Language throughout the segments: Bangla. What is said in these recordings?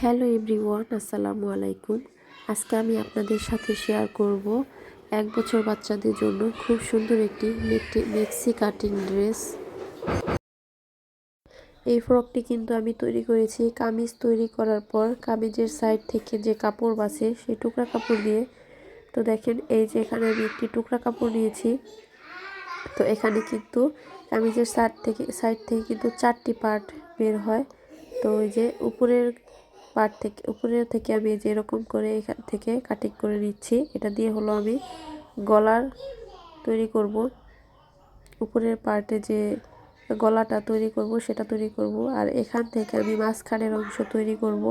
হ্যালো এভরিওয়ান, আসসালামু আলাইকুম। আজকে আমি আপনাদের সাথে শেয়ার করব এক বছর বাচ্চাদের জন্য খুব সুন্দর একটি মেক্সি- কাটিং ড্রেস। এই ফ্রকটি কিন্তু আমি তৈরি করেছি। কামিজ তৈরি করার পর কামিজের সাইড থেকে যে কাপড় বাসে, সেই টুকরা কাপড় দিয়ে। তো দেখেন, এই যে এখানে আমি একটি টুকরা কাপড় নিয়েছি। তো এখানে কিন্তু কামিজের সাইড থেকে সাইড থেকে কিন্তু চারটি পার্ট বের হয়। তো ওই যে উপরের পার্ট থেকে, উপরের থেকে আমি যে এরকম করে এখান থেকে কাটিং করে নিচ্ছি। এটা দিয়ে হলো আমি গলার তৈরি করব। উপরের পার্টে যে গলাটা তৈরি করব, সেটা তৈরি করব। আর এখান থেকে আমি মাঝখানের অংশ তৈরি করব।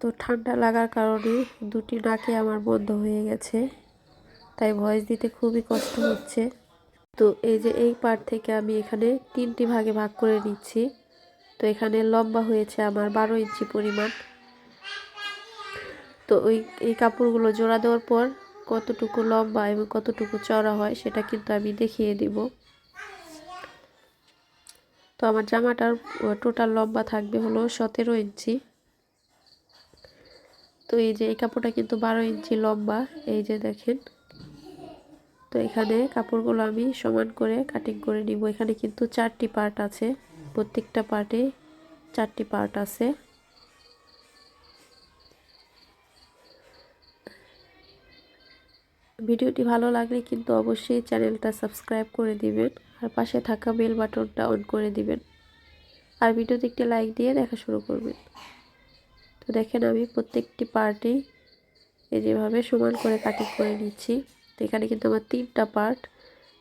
তো ঠান্ডা লাগার কারণে দুটি নাকে আমার বন্ধ হয়ে গেছে, তাই ভয়েস দিতে খুবই কষ্ট হচ্ছে। তো এই যে এই পার্ট থেকে আমি এখানে তিনটি ভাগে ভাগ করে নিচ্ছি। তো এখানে লম্বা হয়েছে আমার বারো ইঞ্চি পরিমাণ। তো ওই, এই কাপড়গুলো জোড়া দেওয়ার পর কতটুকু লম্বা এবং কতটুকু চড়া হয় সেটা কিন্তু আমি দেখিয়ে দিব। তো আমার জামাটার টোটাল লম্বা থাকবে হলো সতেরো ইঞ্চি। তো এই যে, এই কাপড়টা কিন্তু বারো ইঞ্চি লম্বা, এই যে দেখেন। তো এখানে কাপড়গুলো আমি সমান করে কাটিং করে নিব। এখানে কিন্তু চারটি পার্ট আছে। প্রত্যেকটা পার্টে চারটি পার্ট আছে। ভিডিওটি ভালো লাগলে কিন্তু অবশ্যই চ্যানেলটা সাবস্ক্রাইব করে দিবেন আর পাশে থাকা বেল বাটনটা অন করে দিবেন। আর ভিডিওতে একটি লাইক দিয়ে দেখা শুরু করবেন। তো দেখেন আমি প্রত্যেকটি পার্টে এই যেভাবে সমান করে কাটিং করে নিচ্ছি। তো এখানে কিন্তু আমার তিনটা পার্ট।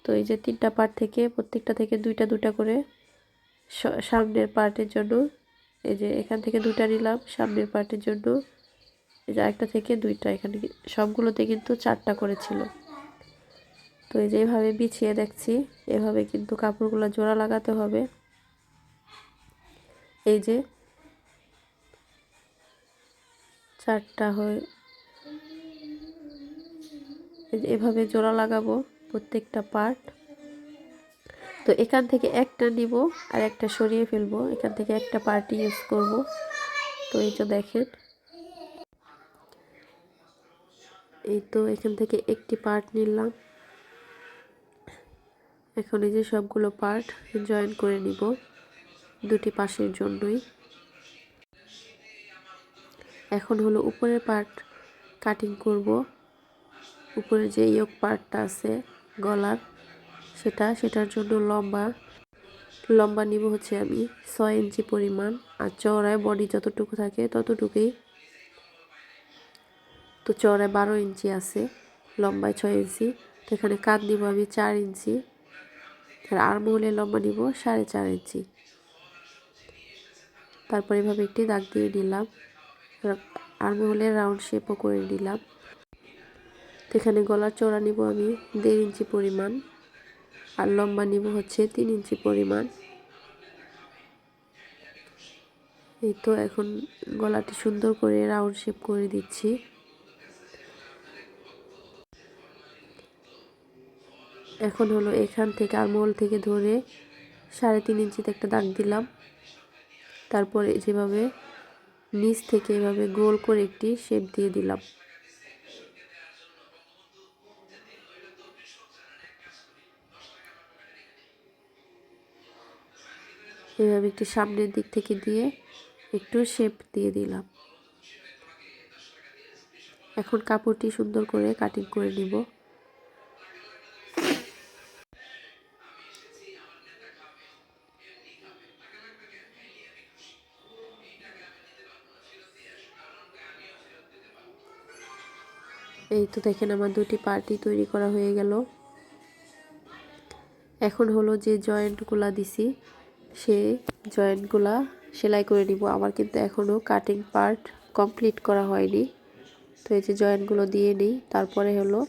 তো এই যে তিনটা পার্ট থেকে প্রত্যেকটা থেকে দুইটা দুটা করে সামনের পার্টের জন্য। এই যে এখান থেকে দুটা নিলাম, সামনের পার্টের জন্য। এই যে একটা থেকে দুইটা, এখানে সবগুলোতে কিন্তু চারটা করেছিল তো এই যে এভাবে বিছিয়ে দেখছি, এভাবে কিন্তু কাপড়গুলো জোড়া লাগাতে হবে। এই যে চারটা হয়ে এভাবে জোড়া লাগাবো প্রত্যেকটা পার্ট। তো এখান থেকে একটা নিব আর একটা সরিয়ে ফেলব। এখান থেকে একটা পার্ট ইউজ করব। তো এই তো দেখেন। এই তো এখান থেকে একটি পার্ট নিলাম। এখন এই যে সবগুলো পার্ট জয়েন করে নিব দুটি পাশের জন্যই। এখন হলো উপরের পার্ট কাটিং করব। উপরে যে ইয়ক পার্টটা আছে, গলার সেটা, সেটার জন্য লম্বা লম্বা নিব হচ্ছে আমি ছয় ইঞ্চি পরিমাণ। আর চওড়ায় বডি যতটুকু থাকে ততটুকুই। তো চওড়ায় বারো ইঞ্চি আছে, লম্বায় ছয় ইঞ্চি। তো এখানে কাঁধ নিব আমি চার ইঞ্চি। আর আরমহলের লম্বা নিব সাড়ে চার ইঞ্চি। তারপর এভাবে একটি দাগ দিয়ে নিলাম। আরমহলের রাউন্ড শেপও করে নিলাম। তো এখানে গলার চওড়া নিব আমি দেড় ইঞ্চি পরিমাণ। আর লম্বা নিব হচ্ছে তিন ইঞ্চি পরিমাণ। এই তো এখন গলাটি সুন্দর করে রাউন্ড শেপ করে দিচ্ছি। এখন হলো এখান থেকে আর মোল থেকে ধরে সাড়ে তিন ইঞ্চিতে একটা দাগ দিলাম। তারপরে যেভাবে নিচ থেকে এভাবে গোল করে একটি শেপ দিয়ে দিলাম। এভাবে একটু সামনের দিক থেকে দিয়ে একটু শেপ দিয়ে দিলাম। এখন কাপড়টি সুন্দর করে কাটিং করে নিব। এই তো দেখেন আমার দুটি পার্টি তৈরি করা হয়ে গেল। এখন হলো যে জয়েন্টগুলা দিছি সে জয়েন্টগুলা সেলাই করে নিব। আমার কিন্তু এখনও কাটিং পার্ট কমপ্লিট করা হয়নি। তো এই যে জয়েন্টগুলো দিয়ে নিই, তারপরে হলো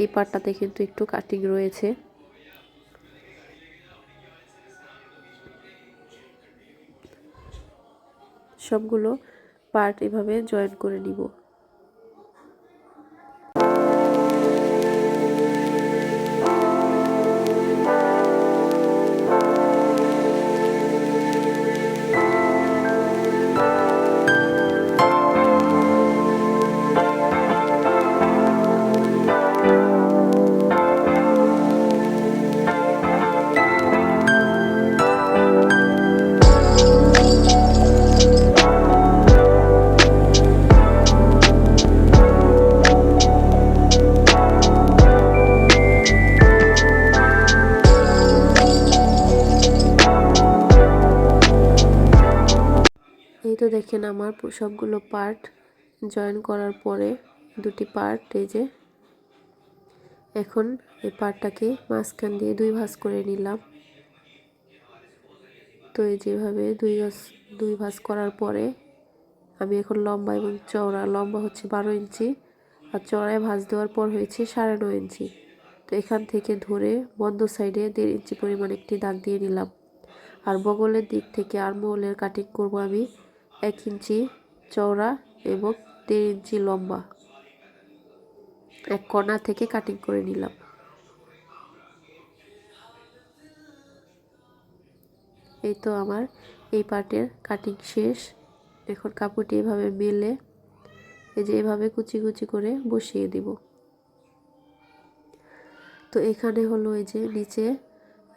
এই পার্টটাতে কিন্তু একটু কাটিং রয়েছে। সবগুলো পার্ট এভাবে জয়েন করে নিব। দেখেন আমার সবগুলো পার্ট জয়েন করার পরে দুটি পার্ট এই যে এখন এই পার্টটাকে মাঝখান দিয়ে দুই ভাঁজ করে নিলাম। তো এই যেভাবে দুই ভাঁজ দুই ভাঁজ করার পরে আমি এখন লম্বা এবং চওড়া, লম্বা হচ্ছে বারো ইঞ্চি আর চওড়ায় ভাঁজ দেওয়ার পর হয়েছে সাড়ে নয় ইঞ্চি। তো এখান থেকে ধরে বন্ধ সাইডে দেড় ইঞ্চি পরিমাণ একটি দাগ দিয়ে নিলাম। আর বগলের দিক থেকে আর আর্মহোলের কাটিং করব আমি এক ইঞ্চি চওড়া এবং দেড় ইঞ্চি লম্বা। এক কর্নার থেকে কাটিং করে নিলাম। এই তো আমার এই পার্টের কাটিং শেষ। এখন কাপড়টি এভাবে মেলে, এই যে এভাবে কুচি কুচি করে বসিয়ে দিব। তো এখানে হলো এই যে নিচে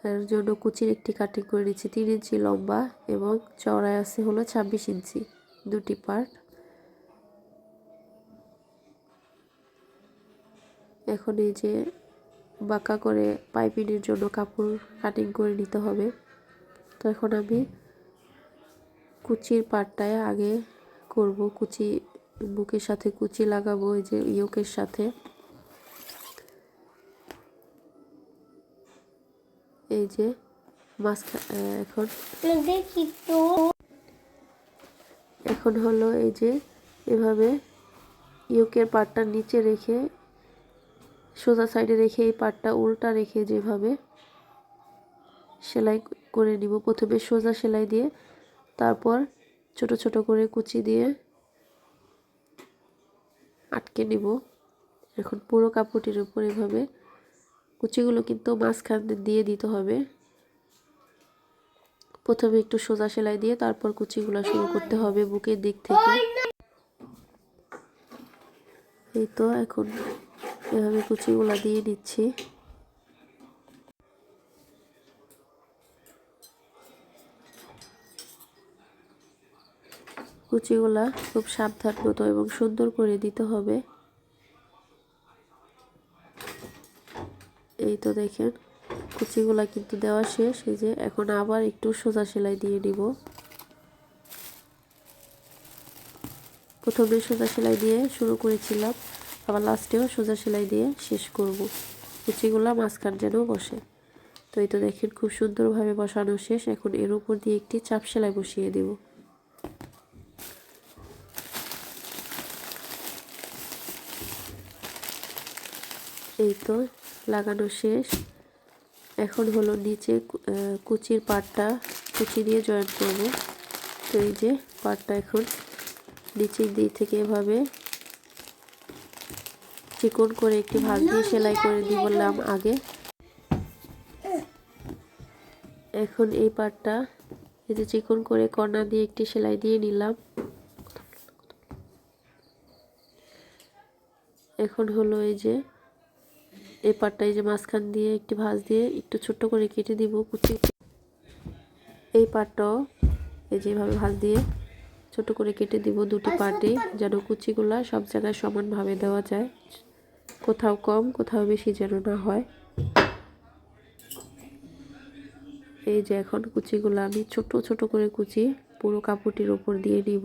এর জন্য কুচির একটি কাটিং করে নিচ্ছি। তিন ইঞ্চি লম্বা এবং চওড়ায় আছে হলো ছাব্বিশ ইঞ্চি। দুটি পার্ট এখন এই যে বাঁকা করে পাইপিনের জন্য কাপড় কাটিং করে নিতে হবে। তো এখন আমি কুচির পাটটায় আগে করব। কুচি বুকের সাথে কুচি লাগাবো, এই যে ইয়োকের সাথে। এই যে মাঝখা এখন। এখন হলো এই যে এভাবে ইয়োকের পাটটা নিচে রেখে সোজা সাইডে রেখে এই পাটটা উল্টা রেখে যেভাবে সেলাই করে নিব। প্রথমে সোজা সেলাই দিয়ে তারপর ছোট ছোট করে কুচি দিয়ে আটকে নিব। এখন পুরো কাপড়টির উপর এভাবে কুচিগুলো কিন্তু মাঝখান দিয়ে দিতে হবে। প্রথমে একটু সোজা সেলাই দিয়ে তারপর কুচিগুলো শুরু করতে হবে বুকের দিক থেকে। এই তো এখন এভাবে কুচিগুলো দিয়ে দিচ্ছি। কুচিগুলা খুব সাবধান মতো এবং সুন্দর করে দিতে হবে। এই তো দেখেন, কুচিগুলা কিন্তু দেওয়া শেষ। এই যে এখন আবার একটু সোজা সেলাই দিয়ে নিব। প্রথমে সোজা সেলাই দিয়ে শুরু করেছিলাম, আবার লাস্টেও সোজা সেলাই দিয়ে শেষ করব। কুচিগুলা মাঝখান যেন বসে। তো এই তো দেখেন, খুব সুন্দরভাবে বসানো শেষ। এখন এর উপর দিয়ে একটি চাপ সেলাই বসিয়ে দেব। এই তো লাগানো শেষ। এখন হলো নিচে কুচির পাটটা কুচি দিয়ে জয়েন করব। তো এই যে পাটটা এখন নিচের দিক থেকে এভাবে চিকন করে একটি ভাঁজ দিয়ে সেলাই করে দিয়ে বললাম আগে। এখন এই পাটটা এই যে চিকন করে কর্নার দিয়ে একটি সেলাই দিয়ে নিলাম। এখন হলো এই যে এই পাটটা এই যে মাঝখান দিয়ে একটি ভাঁজ দিয়ে একটু ছোট্ট করে কেটে দিব কুচি। এই পাটটাও এই যেভাবে ভাঁজ দিয়ে ছোট করে কেটে দিব দুটি পার্টে যেন কুচিগুলা সব জায়গায় সমানভাবে দেওয়া যায়। কোথাও কম কোথাও বেশি যেন না হয়। এই যে এখন কুচিগুলো আমি ছোট ছোট করে কুচি পুরো কাপড়টির উপর দিয়ে নিব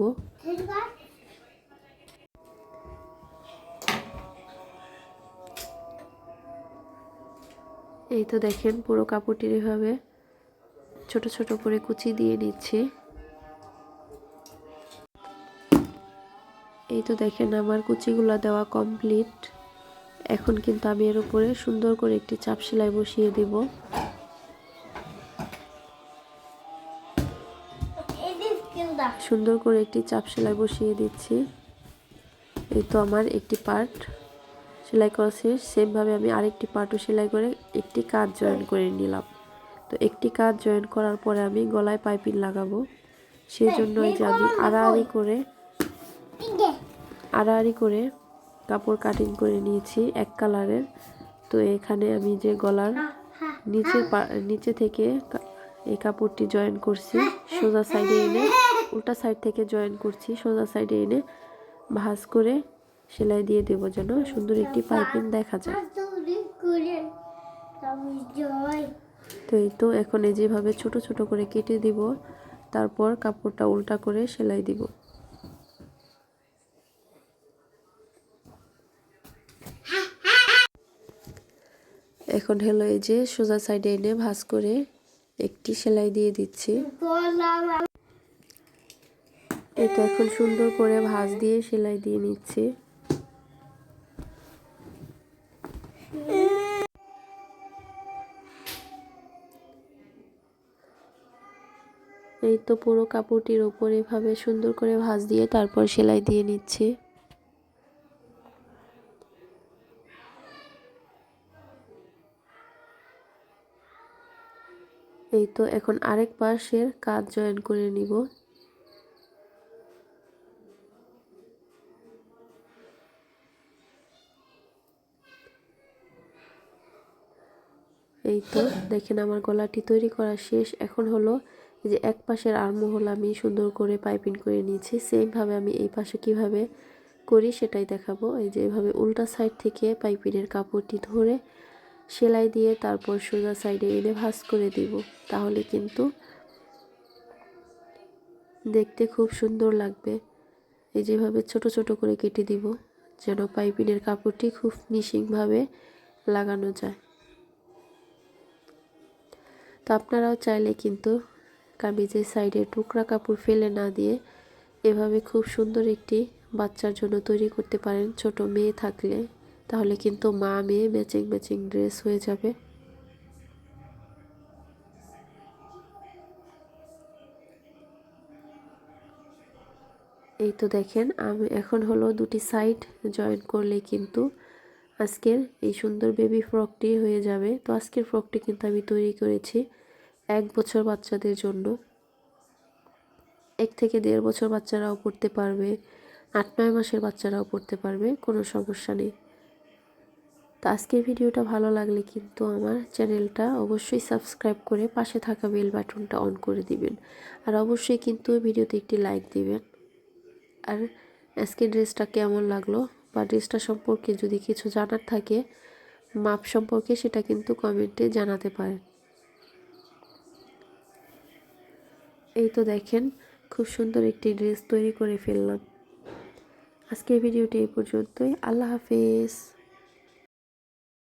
এই তো দেখেন পুরো কাপড়টির এভাবে ছোট ছোট করে কুচি দিয়ে নিচ্ছি। এই তো দেখেন আমার কুচিগুলো দেওয়া কমপ্লিট এখন কিন্তু আমি এর উপরে সুন্দর করে একটি চাপ সেলাই বসিয়ে দিব। সুন্দর করে একটি চাপ সেলাই বসিয়ে দিচ্ছি। এই তো আমার একটি পার্ট সেলাই করা শেষ, সেমভাবে আমি আরেকটি পার্টও সেলাই করে একটি কাজ জয়েন করে নিলাম। তো একটি কাজ জয়েন করার পরে আমি গলায় পাইপিং লাগাবো। সেই জন্য যে আমি আড়াআড়ি করে আড়াআড়ি করে কাপড় কাটিং করে নিয়েছি এক কালারের। তো এখানে আমি যে গলার নিচে নিচে থেকে এই কাপড়টি জয়েন করছি, সোজা সাইডে এনে, উল্টা সাইড থেকে জয়েন করছি, সোজা সাইডে এনে ভাঁজ করে সেলাই দিয়ে দেবো যেন সুন্দর একটি পাইপিং দেখা যায়। তো এই তো এখন এই যেভাবে ছোট ছোট করে কেটে দিব, তারপর কাপড়টা উল্টা করে সেলাই দিব। এখন হলো এই যে সোজা সাইডে এনে ভাঁজ করে একটি সেলাই দিয়ে দিচ্ছি। তো এখন সুন্দর করে ভাঁজ দিয়ে সেলাই দিয়ে নিচ্ছি। এই তো পুরো কাপড়টির ওপর এভাবে সুন্দর করে ভাঁজ দিয়ে তারপর সেলাই দিয়ে নিচ্ছি। এই তো এখন আরেক পাশের কাজ জয়েন করে নিব। এই তো দেখেন আমার গলাটি তৈরি করা শেষ। এখন হলো এই যে এক পাশের আর্মহোল আমি সুন্দর করে পাইপিং করে নিয়েছি সেমভাবে আমি এই পাশে কীভাবে করি সেটাই দেখাবো। এই যে এভাবে উল্টা সাইড থেকে পাইপিনের কাপড়টি ধরে সেলাই দিয়ে তারপর সোজা সাইডে এনে ভাঁজ করে দিব, তাহলে কিন্তু দেখতে খুব সুন্দর লাগবে। এই যেভাবে ছোট ছোট করে কেটে দিব, যেন পাইপিনের কাপড়টি খুব ফিনিশিংভাবে লাগানো যায়। তো আপনারাও চাইলে কিন্তু কামিজের সাইডে টুকরা কাপড় ফেলে না দিয়ে এভাবে খুব সুন্দর একটি বাচ্চার জন্য তৈরি করতে পারেন। ছোট মেয়ে থাকলে তাহলে কিন্তু মা মেয়ে ম্যাচিং ম্যাচিং ড্রেস হয়ে যাবে। এই তো দেখেন, আমি এখন হলো দুটি সাইড জয়েন করলে কিন্তু আজকের এই সুন্দর বেবি ফ্রকটি হয়ে যাবে। তো আজকের ফ্রকটি কিন্তু আমি তৈরি করেছি। এক বছর বাচ্চাদের জন্য। এক থেকে দেড় বছর বাচ্চারাও পড়তে পারবে, আট, নয় মাসের বাচ্চারাও পড়তে পারবে, কোনো সমস্যা নেই। তো আজকের ভিডিওটা ভালো লাগলে কিন্তু আমার চ্যানেলটা অবশ্যই সাবস্ক্রাইব করে পাশে থাকা বেল বাটনটা অন করে দিবেন। আর অবশ্যই কিন্তু ভিডিওতে একটি লাইক দিবেন। আর আজকের ড্রেসটা কেমন লাগল বা ড্রেসটা সম্পর্কে যদি কিছু জানার থাকে, মাপ সম্পর্কে সেটা কিন্তু কমেন্টে জানাতে পারেন। এই তো দেখেন, খুব সুন্দর একটি ড্রেস তৈরি করে ফেললাম। আজকের ভিডিওটি এই পর্যন্তই। আল্লাহ হাফেজ।